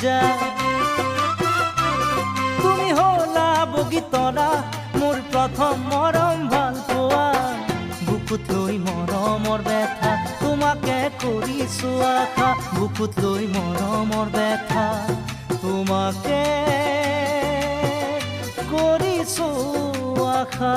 পূজা। তুমি হলা বগী তৰা মোৰ প্ৰথম মৰম ভালো পোৱা বুকুত লৈ মৰমৰ বেথা তোমাকে কৰিছো আশা বুকুত লৈ মৰমৰ বেথা তোমাকে কৰিছো আশা